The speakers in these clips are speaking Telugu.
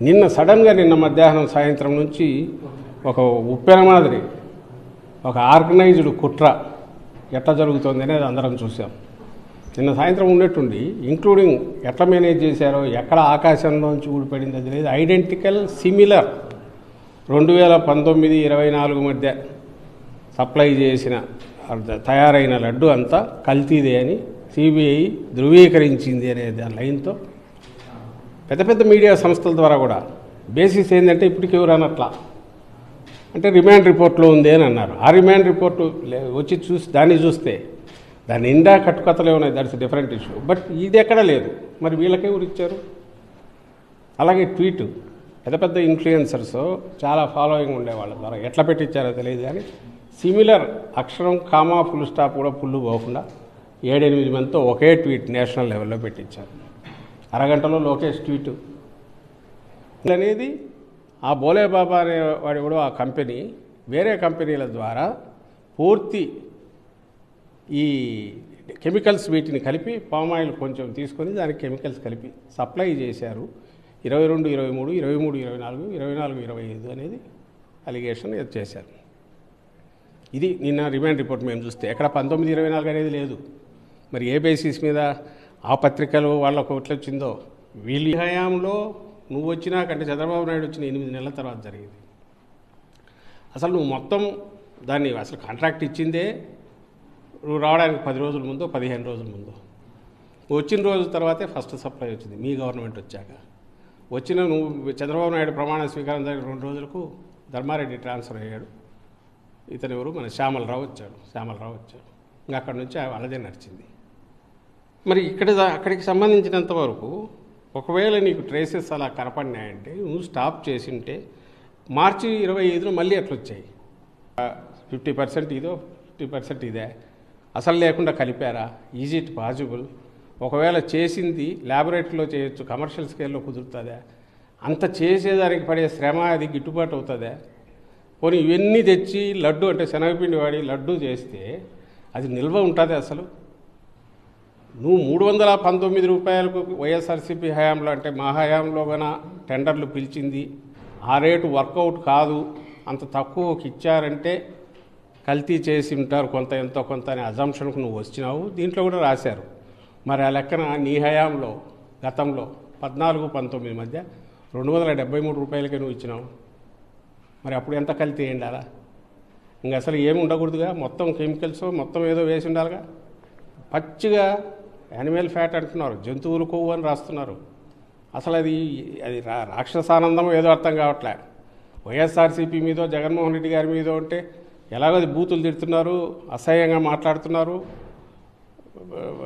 నిన్న సడన్గా నిన్న మధ్యాహ్నం సాయంత్రం నుంచి ఒక ఉప్పెన మాదిరి ఒక ఆర్గనైజ్డ్ కుట్ర ఎట్లా జరుగుతుంది అనేది అందరం చూసాం. నిన్న సాయంత్రం ఉన్నట్టుండి ఇంక్లూడింగ్ ఎట్లా మేనేజ్ చేశారో ఎక్కడ ఆకాశంలోంచి ఊడిపడింది అది లేదు ఐడెంటికల్ సిమిలర్ రెండు వేల పంతొమ్మిది ఇరవై నాలుగు మధ్య సప్లై చేసిన తయారైన లడ్డు అంతా కల్తీదే అని సిబిఐ ధృవీకరించింది అనే దాని లైన్తో పెద్ద పెద్ద మీడియా సంస్థల ద్వారా కూడా బేసిస్ ఏంటంటే ఇప్పటికి ఎవరు అంటే రిమాండ్ రిపోర్ట్లో ఉంది అని అన్నారు. ఆ రిమాండ్ రిపోర్టు లే- వచ్చి చూసి దాన్ని చూస్తే దాని నిండా కట్టుకథలే ఉన్నాయి. దట్స్ డిఫరెంట్ ఇష్యూ బట్ ఇది ఎక్కడ లేదు. మరి వీళ్ళకే ఊరిచ్చారు ఇచ్చారు? అలాగే ట్వీట్. పెద్ద పెద్ద ఇన్ఫ్లుయెన్సర్స్ చాలా ఫాలోయింగ్ ఉండే వాళ్ళ ద్వారా. ఎట్లా పెట్టించారో తెలియదు కానీ సిమిలర్ అక్షరం కామా ఫుల్ స్టాప్ కూడా ఫుల్ పోకుండా ఏడెనిమిది మందితో ఒకే ట్వీట్ నేషనల్ లెవెల్లో పెట్టించారు. అరగంటలో లోకేష్ ట్వీట్. అనేది ఆ బోలే బాబా అనే వాడి కూడా ఆ కంపెనీ వేరే కంపెనీల ద్వారా పూర్తి ఈ కెమికల్స్ వీటిని కలిపి పామ్ ఆయిల్ కొంచెం తీసుకొని దానికి కెమికల్స్ కలిపి సప్లై చేశారు. ఇరవై రెండు ఇరవై మూడు ఇరవై మూడు ఇరవై నాలుగు ఇరవై నాలుగు ఇరవై ఐదు అనేది అలిగేషన్ ఇది చేశారు. ఇది నిన్న రిమాండ్ రిపోర్ట్ మేము చూస్తే. ఎక్కడ పంతొమ్మిది ఇరవై నాలుగు అనేది లేదు. మరి ఏ బేసిస్ మీద ఆ పత్రికలు వాళ్ళకు ఒకటి వచ్చిందో? వీళ్ళ హయాంలో నువ్వు వచ్చినా కంటే చంద్రబాబు నాయుడు వచ్చిన ఎనిమిది నెలల తర్వాత జరిగింది. అసలు నువ్వు మొత్తం దాన్ని అసలు కాంట్రాక్ట్ ఇచ్చిందే నువ్వు రావడానికి పది రోజుల ముందు పదిహేను రోజుల ముందు? వచ్చిన రోజు తర్వాతే ఫస్ట్ సప్లై వచ్చింది. మీ గవర్నమెంట్ వచ్చాక. వచ్చిన నువ్వు చంద్రబాబు నాయుడు ప్రమాణ స్వీకారం జరిగిన రెండు రోజులకు ధర్మారెడ్డి ట్రాన్స్ఫర్ అయ్యాడు. ఇతను ఎవరు? మన శ్యామలరావు వచ్చాడు. శ్యామలరావు వచ్చాడు. ఇంకా అక్కడి నుంచి అలదే నడిచింది. మరి ఇక్కడ అక్కడికి సంబంధించినంత వరకు ఒకవేళ నీకు ట్రేసెస్ అలా కనపడినాయంటే నువ్వు స్టాప్ చేసి ఉంటే మార్చి ఇరవై ఐదులో మళ్ళీ అట్లా వచ్చాయి ఫిఫ్టీ పర్సెంట్ ఇదో ఫిఫ్టీ పర్సెంట్ ఇదే. అసలు లేకుండా కలిపారా? ఈజ్ ఇట్ పాసిబుల్ ఒకవేళ చేసింది ల్యాబొరేటరీలో చేయొచ్చు కమర్షియల్ స్కేల్లో కుదురుతుందా? అంత చేసేదానికి పడే శ్రమ అది గిట్టుబాటు అవుతుందా? పోనీ ఇవన్నీ తెచ్చి లడ్డు అంటే శనగపిండి వాడి లడ్డు చేస్తే అది నిల్వ ఉంటుంది అసలు? నువ్వు మూడు వందల పంతొమ్మిది రూపాయలకు వైఎస్ఆర్సీపీ హయాంలో అంటే మా హయాంలో కన్నా టెండర్లు పిలిచింది ఆ రేటు వర్కౌట్ కాదు అంత తక్కువకి ఇచ్చారంటే కల్తీ చేసి ఉంటారు కొంత ఎంతో కొంత అనే అజంప్షన్కు నువ్వు వచ్చినావు దీంట్లో కూడా రాశారు. మరి ఆ లెక్కన నీ హయాంలో గతంలో పద్నాలుగు పంతొమ్మిది మధ్య రెండు వందల డెబ్బై మూడు రూపాయలకే నువ్వు ఇచ్చినావు. మరి అప్పుడు ఎంత కల్తీ ఉండాలా ఇంక అసలు ఏమి ఉండకూడదుగా? మొత్తం కెమికల్స్ మొత్తం ఏదో వేసి ఉండాలిగా? పచ్చిగా యానిమల్ ఫ్యాట్ అంటున్నారు. జంతువులు కొవ్వు అని రాస్తున్నారు. అసలు అది అది రా రాక్షసానందం ఏదో అర్థం కావట్లే. వైఎస్ఆర్సీపీ మీదో జగన్మోహన్ రెడ్డి గారి మీదో అంటే ఎలాగో బూతులు తిడుతున్నారు అసహ్యంగా మాట్లాడుతున్నారు.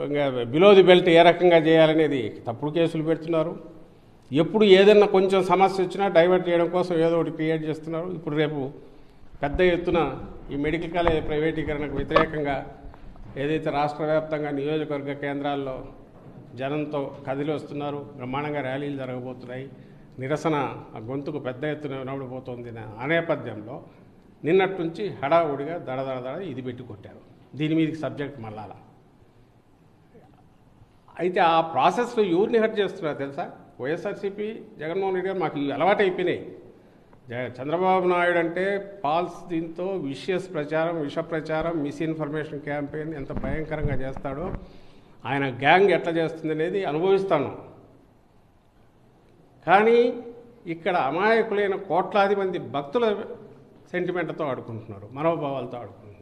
ఇంకా బిలో ది బెల్ట్ ఏ రకంగా చేయాలనేది తప్పుడు కేసులు పెడుతున్నారు. ఎప్పుడు ఏదైనా కొంచెం సమస్య వచ్చినా డైవర్ట్ చేయడం కోసం ఏదో ఒకటి క్రియేట్ చేస్తున్నారు. ఇప్పుడు రేపు పెద్ద ఎత్తున ఈ మెడికల్ కాలేజ్ ప్రైవేటీకరణకు వ్యతిరేకంగా ఏదైతే రాష్ట్ర వ్యాప్తంగా నియోజకవర్గ కేంద్రాల్లో జనంతో కదిలి వస్తున్నారు బ్రహ్మాండంగా ర్యాలీలు జరగబోతున్నాయి నిరసన ఆ గొంతుకు పెద్ద ఎత్తున వినబడిపోతుంది ఆ నేపథ్యంలో నిన్నటి నుంచి హడావుడిగా దడ దడ దడ ఇది పెట్టి కొట్టారు. దీని మీదకి సబ్జెక్ట్ మళ్ళాలా? అయితే ఆ ప్రాసెస్లో ఎవరిని హర్ట్ చేస్తున్నారు తెలుసా? వైఎస్ఆర్సీపీ జగన్మోహన్ రెడ్డి గారు మాకు అలవాటు అయిపోయినాయి చంద్రబాబు నాయుడు అంటే పాల్స్ దీంతో విషయస్ ప్రచారం విష ప్రచారం మిస్ఇన్ఫర్మేషన్ క్యాంపెయిన్ ఎంత భయంకరంగా చేస్తాడో ఆయన గ్యాంగ్ ఎట్లా చేస్తుంది అనేది అనుభవిస్తాను. కానీ ఇక్కడ అమాయకులైన కోట్లాది మంది భక్తుల సెంటిమెంట్తో ఆడుకుంటున్నారు మనోభావాలతో ఆడుకుంటున్నారు.